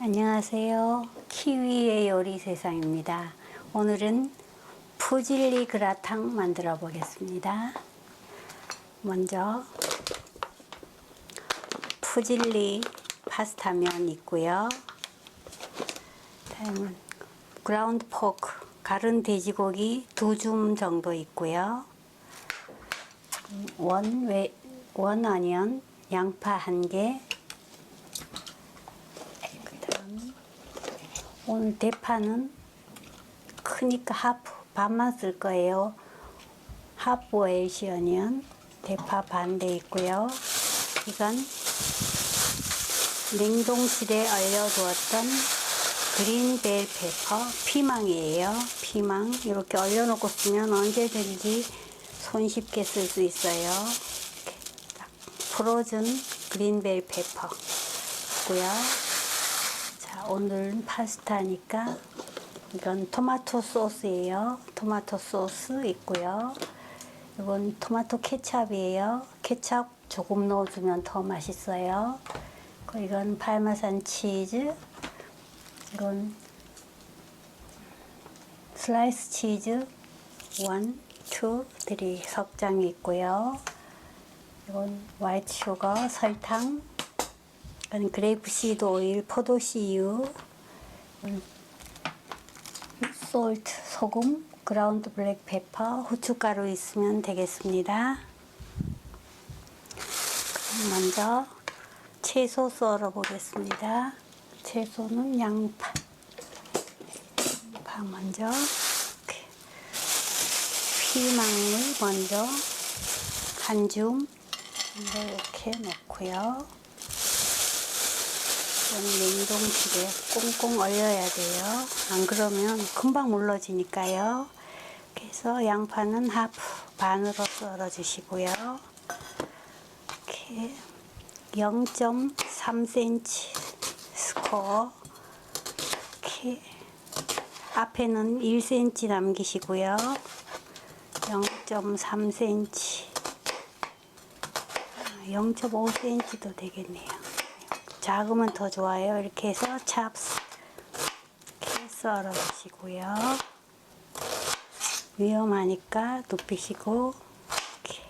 안녕하세요. 키위의 요리 세상입니다. 오늘은 푸질리 그라탕 만들어 보겠습니다. 먼저 푸질리 파스타면 있고요. 다음은 그라운드 포크 가른 돼지고기 두 줌 정도 있고요. 원, 웨, 원 어니언 양파 한 개, 그다음 오늘 대파는 크니까 하프 반만 쓸 거예요. 하프 웰시언이언 대파 반대 있고요. 이건 냉동실에 얼려두었던 그린벨 페퍼 피망이에요. 피망 이렇게 얼려놓고 쓰면 언제든지 손쉽게 쓸 수 있어요. 프로즌 그린벨 페퍼 있고요. 자, 오늘은 파스타니까 이건 토마토 소스예요. 토마토 소스 있고요. 이건 토마토 케찹이에요. 케찹 조금 넣어주면 더 맛있어요. 이건 파마산 치즈. 이건 슬라이스 치즈 원, 투, 쓰리 석장이 있고요. 이건 화이트 슈거, 설탕, 이건 그레이프 시드 오일, 포도 씨유, 솔트, 소금, 그라운드 블랙 페퍼, 후춧가루 있으면 되겠습니다. 그럼 먼저 채소 썰어 보겠습니다. 채소는 양파. 양파 먼저 피망을 먼저 한 줌 이렇게 넣고요. 이건 냉동실에 꽁꽁 얼려야 돼요. 안 그러면 금방 물러지니까요. 그래서 양파는 하프 반으로 썰어 주시고요. 이렇게 0.3cm 스코어 이렇게 앞에는 1cm 남기시고요. 0.3cm 0.5cm도 되겠네요. 작으면 더 좋아요. 이렇게 해서 찹스 이렇게 썰어 주시고요. 위험하니까 눕히시고 이렇게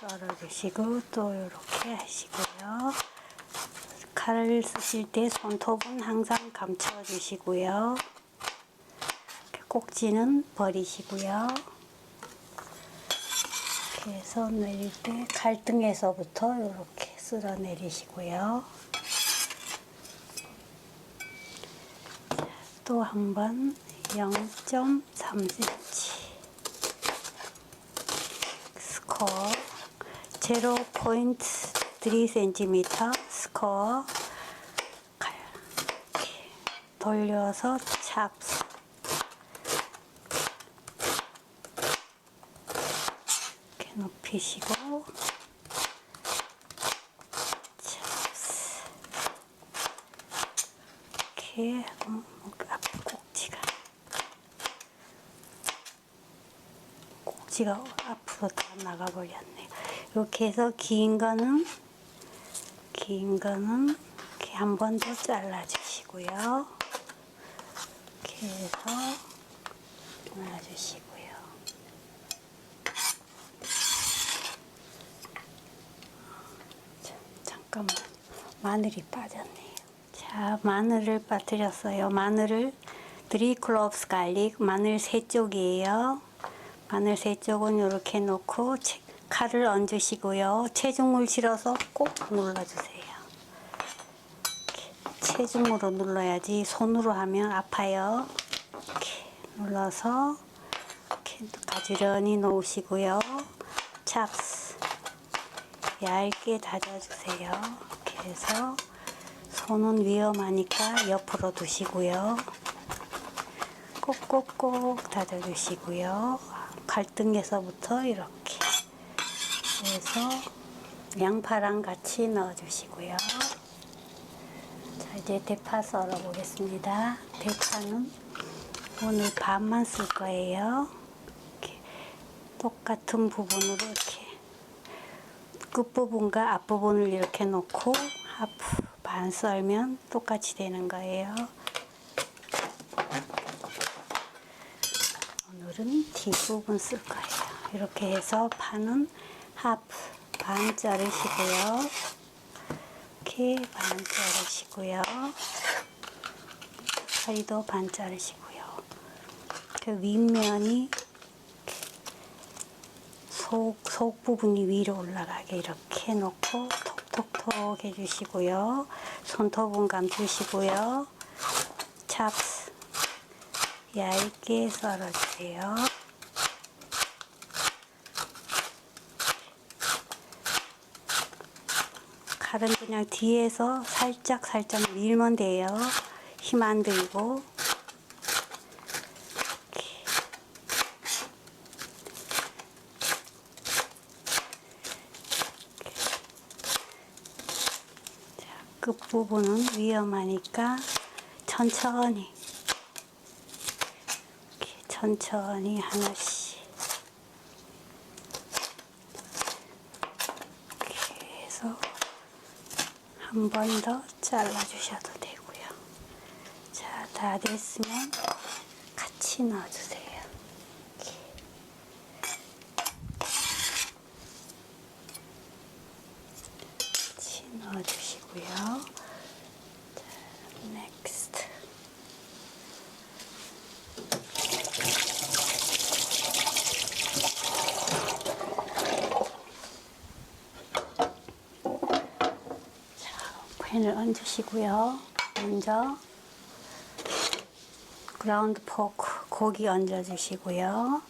썰어 주시고 또 이렇게 하시고요. 칼을 쓰실 때 손톱은 항상 감춰 주시고요. 꼭지는 버리시고요. 이렇게 해서 내릴 때 갈등에서부터 이렇게 쓸어 내리시고요. 또 한 번 0.3cm 스코어 0.3cm 스코어 돌려서 찹스. 이렇게 높이시고 찹스 이렇게 음, 앞 꼭지가 꼭 지가 앞으로 다 나가버렸네. 이렇게 해서 긴 거는 긴 거는 이렇게 한 번 더 잘라주시고요. 이렇게 해서 놔주시고요. 자, 잠깐만 마늘이 빠졌네요. 자 마늘을 빠뜨렸어요. 마늘을 3 클로브스 갈릭 마늘 세 쪽이에요. 마늘 세 쪽은 이렇게 놓고 채- 칼을 얹으시고요. 체중을 실어서 꼭 눌러주세요. 체중으로 눌러야지 손으로 하면 아파요. 이렇게 눌러서 이렇게 가지런히 놓으시고요. 찹스 얇게 다져주세요. 이렇게 해서 손은 위험하니까 옆으로 두시고요. 꼭꼭꼭 다져주시고요. 갈등에서부터 이렇게 해서 양파랑 같이 넣어주시고요. 자 이제 대파 썰어 보겠습니다. 대파는 오늘 반만 쓸 거예요. 이렇게 똑같은 부분으로 이렇게 끝부분과 앞부분을 이렇게 놓고 반반 썰면 똑같이 되는 거예요. 오늘은 뒷부분 쓸 거예요. 이렇게 해서 판은 하프 반 자르시고요. 이렇게 반 자르시고요. 사이도 반 자르시고요. 그 윗면이 속, 속 부분이 위로 올라가게 이렇게 놓고 톡톡톡 해주시고요. 손톱은 감주시고요. 찹스 얇게 썰어주세요. 칼은 그냥 뒤에서 살짝 살짝 밀면 돼요. 힘 안 들고 끝부분은 위험하니까 천천히 천천히 하나씩 해서 한번 더 잘라주셔도 되고요. 자, 다 됐으면 같이 넣어주세요. 이렇게. 같이 넣어주시고요. 자, next. 팬을 얹으시고요. 먼저 그라운드 포크 고기 얹어주시고요.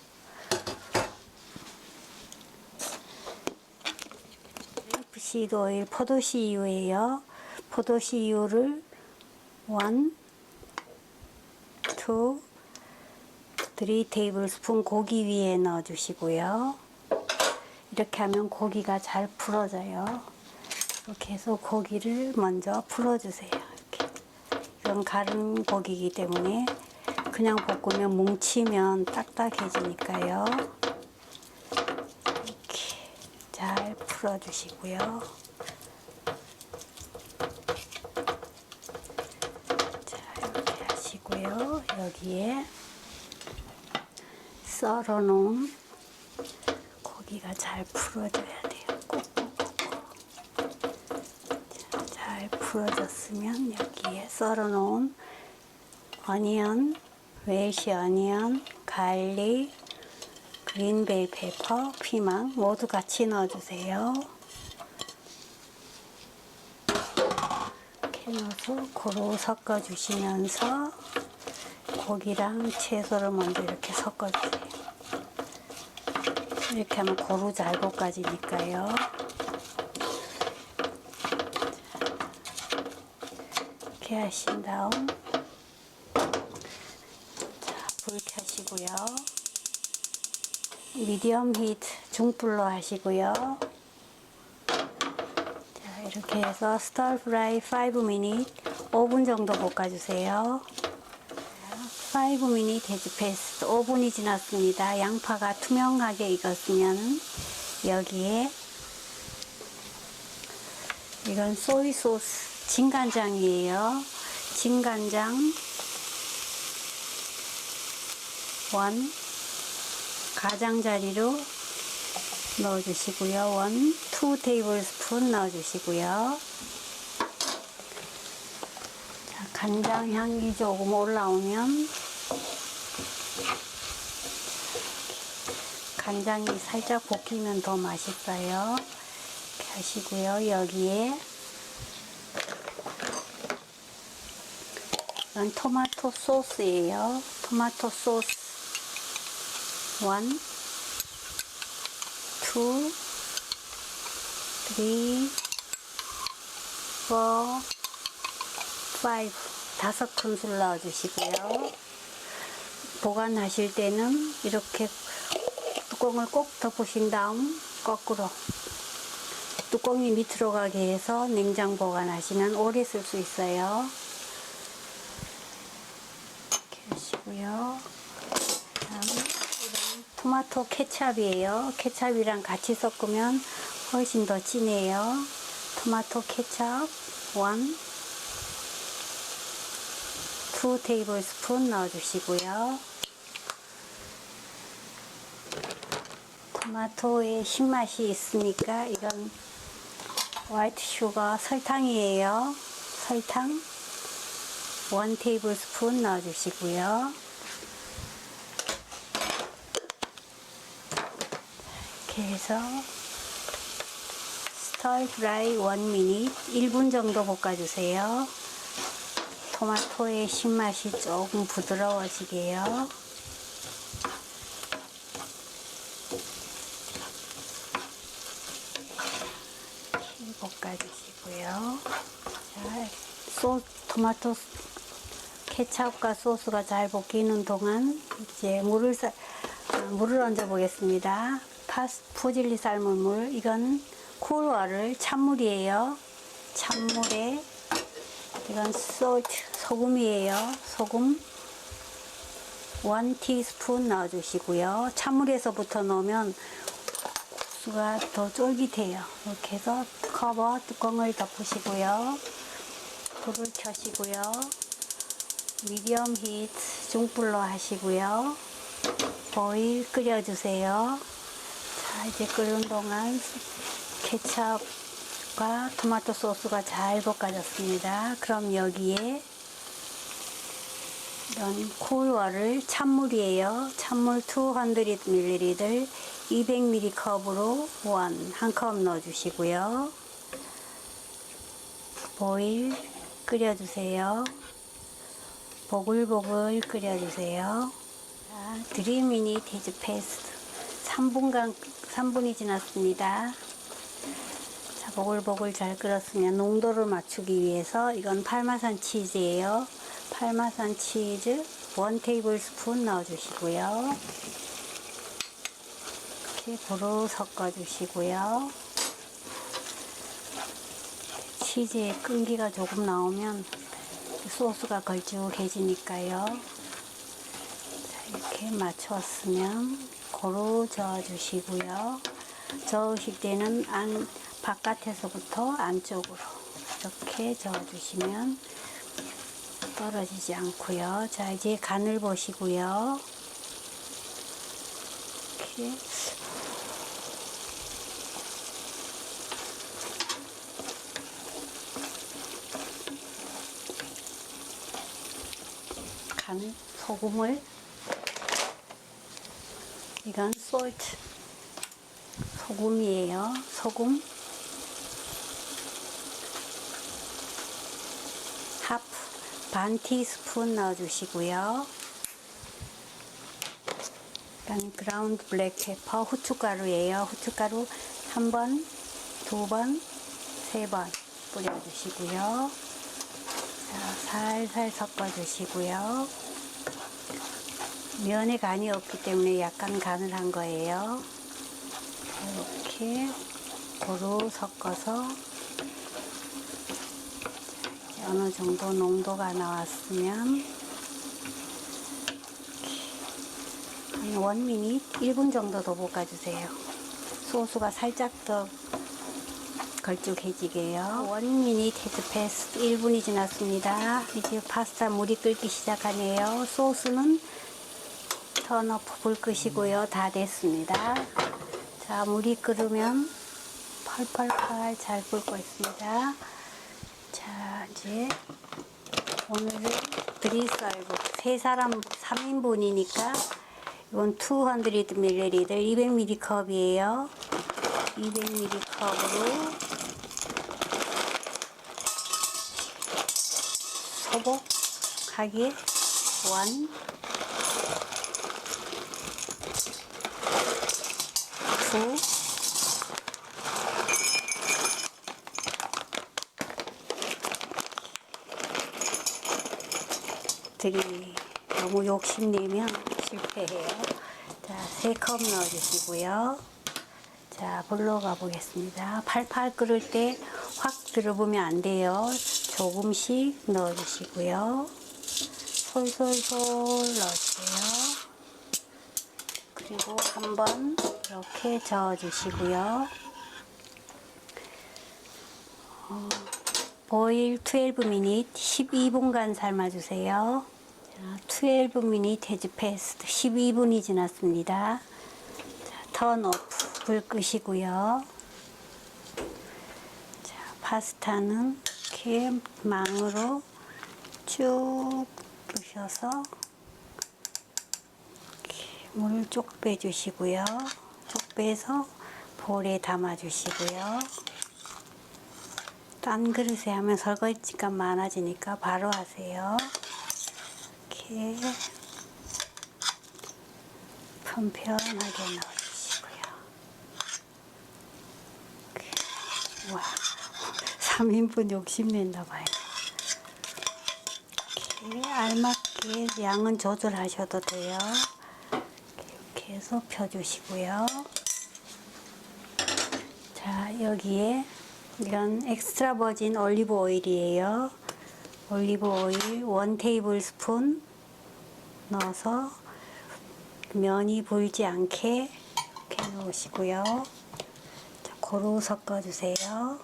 레이프시드 오일 포도씨유예요. 포도씨유를 1, 2, 3 테이블 스푼 고기 위에 넣어주시고요. 이렇게 하면 고기가 잘 풀어져요. 해서 고기를 먼저 풀어주세요. 이렇게. 이건 가른 고기이기 때문에 그냥 볶으면 뭉치면 딱딱해지니까요. 이렇게 잘 풀어주시고요. 자, 이렇게 하시고요. 여기에 썰어놓은 고기가 잘 풀어져야. 꼭꼭꼭. 잘 풀어졌으면 여기에 썰어놓은 어니언, 웰시 어니언, 갈릭, 그린베이 페퍼, 피망 모두 같이 넣어주세요. 이렇게 넣어서 고루 섞어주시면서 고기랑 채소를 먼저 이렇게 섞어주세요. 이렇게 하면 고루 잘 볶아지니까요. 이렇게 하신 다음 자, 불 켜시고요. 미디엄 히트 중불로 하시고요. 자, 이렇게 해서 스터 프라이 5 미닛 5분 정도 볶아주세요. 5미닛 돼지 페이스트 5분이 지났습니다. 양파가 투명하게 익었으면 여기에 이건 소이 소스 진간장이에요. 진간장 원 가장자리로 넣어주시고요. 원, 투 테이블 스푼 넣어주시고요. 자, 간장 향이 조금 올라오면 간장이 살짝 볶이면 더 맛있어요. 하시고요. 여기에 이건 토마토 소스예요. 토마토 소스 원, 투, 쓰리, 포, 파이브 다섯 큰술 넣어주시고요. 보관하실 때는 이렇게 뚜껑을 꼭 덮으신 다음 거꾸로 뚜껑이 밑으로 가게 해서 냉장 보관하시면 오래 쓸 수 있어요. 이건 토마토 케찹이에요. 케찹이랑 같이 섞으면 훨씬 더 진해요. 토마토 케찹 원, 2 테이블 스푼 넣어주시고요. 토마토에 신맛이 있으니까 이건 화이트 슈거 설탕이에요. 설탕 1 테이블 스푼 넣어주시고요. 이렇게 해서 스터 프라이 1 미닛 1분 정도 볶아주세요. 토마토의 신맛이 조금 부드러워지게요. 볶아주시고요. 자, 소 토마토 케찹과 소스가 잘 볶이는 동안 이제 물을 사, 아, 물을 얹어 보겠습니다. 파스 포질리 삶은 물 이건 쿨워를 찬물이에요. 찬물에 이건 솔트 소금이에요. 소금 1 티스푼 넣어주시고요. 찬물에서부터 넣으면 국수가 더 쫄깃해요. 이렇게 해서 커버 뚜껑을 덮으시고요. 불을 켜시고요. 미디엄 히트 중불로 하시고요. 보일 끓여주세요. 자, 이제 끓는 동안 케첩과 토마토 소스가 잘 볶아졌습니다. 그럼 여기에 이런 쿨워를 찬물이에요. 찬물 200ml 200ml 컵으로 원 한 컵 넣어주시고요. 보일 끓여주세요. 보글보글 끓여주세요. 자, 3미닛 히즈 페스트 3분간 3분이 지났습니다. 자, 보글보글 잘 끓었으면 농도를 맞추기 위해서 이건 파마산 치즈예요. 파마산 치즈 1 테이블 스푼 넣어주시고요. 이렇게 고루 섞어주시고요. 치즈의 끈기가 조금 나오면 소스가 걸쭉해지니까요. 자, 이렇게 맞추었으면 고루 저어주시고요. 저으실 때는 안, 바깥에서부터 안쪽으로 이렇게 저어주시면 떨어지지 않고요. 자, 이제 간을 보시고요. 이렇게 간 소금을 이건 솔트 소금이에요. 소금 하프 반 티스푼 넣어주시고요. 그다음 그라운드 블랙 페퍼 후춧가루예요. 후춧가루 한 번, 두 번, 세 번 뿌려주시고요. 자, 살살 섞어주시고요. 면에 간이 없기 때문에 약간 간을 한 거예요. 이렇게 고루 섞어서 어느 정도 농도가 나왔으면 한 원미닛 1분 정도 더 볶아주세요. 소스가 살짝 더 걸쭉해지게요. 원미닛 헤드 패스트 1분이 지났습니다. 이제 파스타 물이 끓기 시작하네요. 소스는 턴오프 불 끄시고요. 다 됐습니다. 자, 물이 끓으면 펄펄펄 잘 끓고 있습니다. 자, 이제 오늘은 드리썰브 세 사람 3인분이니까 이건 200ml 200ml 컵이에요. 200ml 컵으로 소복하게 원, 투, 들이 너무 욕심내면 실패해요. 자, 세컵 넣어주시고요. 자, 불러 가보겠습니다. 팔팔 끓을 때 확 들어보면 안 돼요. 조금씩 넣어주시고요. 솔솔솔 넣어주세요. 그리고 한번 이렇게 저어주시고요. 어, 보일 12미닛 12분간 삶아주세요. 자, 12미닛 해즈 패스트 12분이 지났습니다. 자, 턴 오프 불 끄시고요. 자, 파스타는 이렇게 망으로 쭉 부셔서 물을 쭉 빼주시고요. 쭉 빼서 볼에 담아주시고요. 딴 그릇에 하면 설거지가 많아지니까 바로 하세요. 이렇게 편편하게 넣어주시고요. 와, 3인분 욕심낸다 봐요. 이렇게 알맞게 양은 조절하셔도 돼요. 해서 펴주시고요. 자, 여기에 이건 엑스트라 버진 올리브 오일이에요. 올리브 오일 원 테이블 스푼 넣어서 면이 불지 않게 이렇게 넣으시고요. 자, 고루 섞어주세요. 자,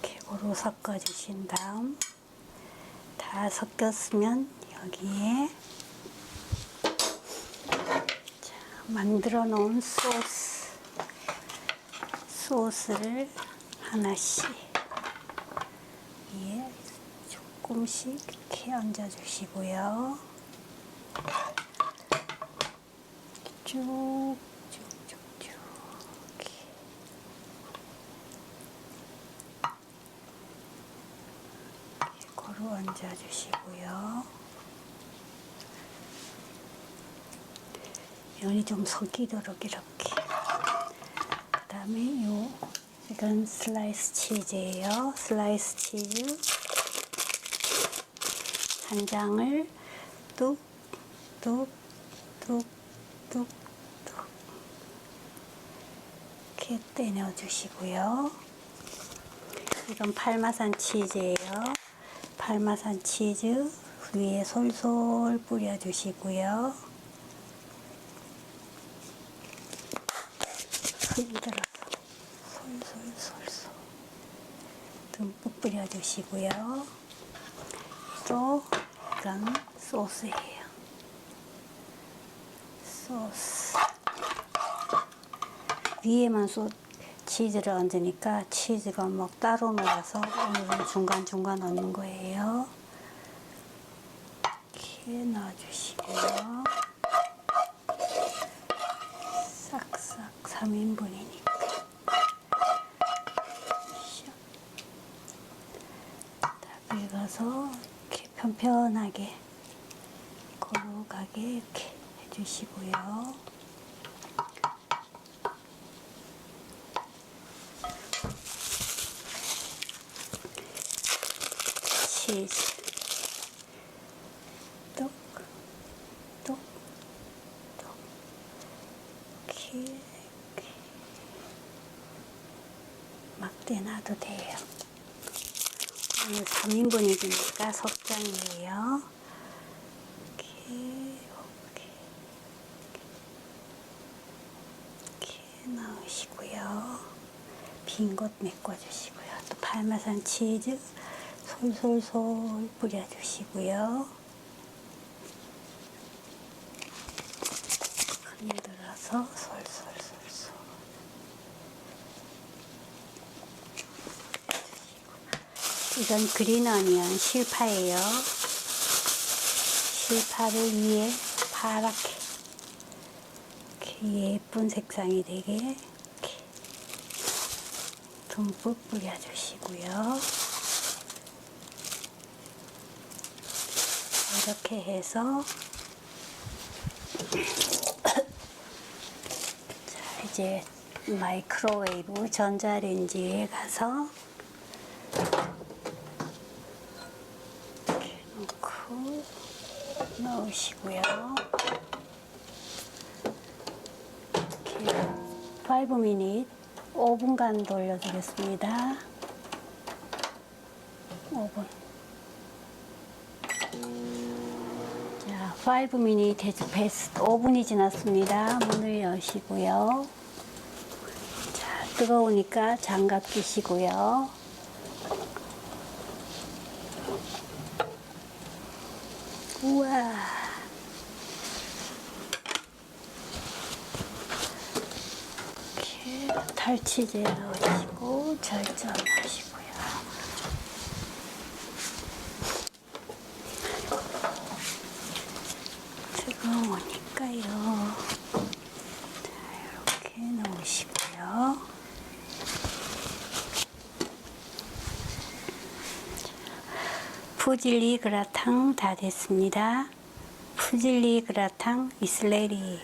이렇게 고루 섞어주신 다음 다 섞였으면 여기에 자, 만들어 놓은 소스 소스를 하나씩 위에 조금씩 이렇게 얹어 주시고요. 쭉쭉쭉쭉 이렇게 이렇게 고루 얹어주시고요. 면이 좀 섞이도록 이렇게. 그 다음에 요 이건 슬라이스 치즈예요. 슬라이스 치즈. 한 장을 뚝 뚝 뚝 뚝 뚝. 이렇게 떼내어 주시고요. 이건 팔마산 치즈예요 팔마산 치즈 위에 솔솔 뿌려 주시고요 흔들어서 솔솔솔솔 듬뿍 뿌려주시고요. 또 이건 소스예요. 소스 위에만 소 치즈를 얹으니까 치즈가 막 따로 녹아서 오늘은 중간중간 넣는 거예요. 이렇게 넣어주시고요. 싹싹 3인분이니까. 답을 가서 이렇게 편편하게 고루가게 이렇게 해주시고요. 이렇게, 막대 놔도 돼요. 오늘 3인분이니까 석장이에요. 이렇게, 이렇게, 이렇게 넣으시고요. 빈곳 메꿔주시고요. 또 parmesan 치즈 솔솔솔 뿌려주시고요. 흔들어서 솔솔솔솔. 이건 그린 어니언 실파예요. 실파를 위에 파랗게 이렇게 예쁜 색상이 되게 이렇게 듬뿍 뿌려주시고요. 이렇게 해서 자 이제 마이크로웨이브 전자레인지에 가서 이렇게 놓고 넣으시고요. 이렇게 5미닛 5분간 돌려주겠습니다. 5분. 자, 5미닛 해즈 패스트 5분이 지났습니다. 문을 여시고요. 자, 뜨거우니까 장갑 끼시고요. 우와. 이렇게 탈취제 넣으시고 절전하시고요. 뜨거우니까요. 자, 이렇게 넣으시고요. 푸질리 그라탕 다 됐습니다. 푸질리 그라탕 이슬레리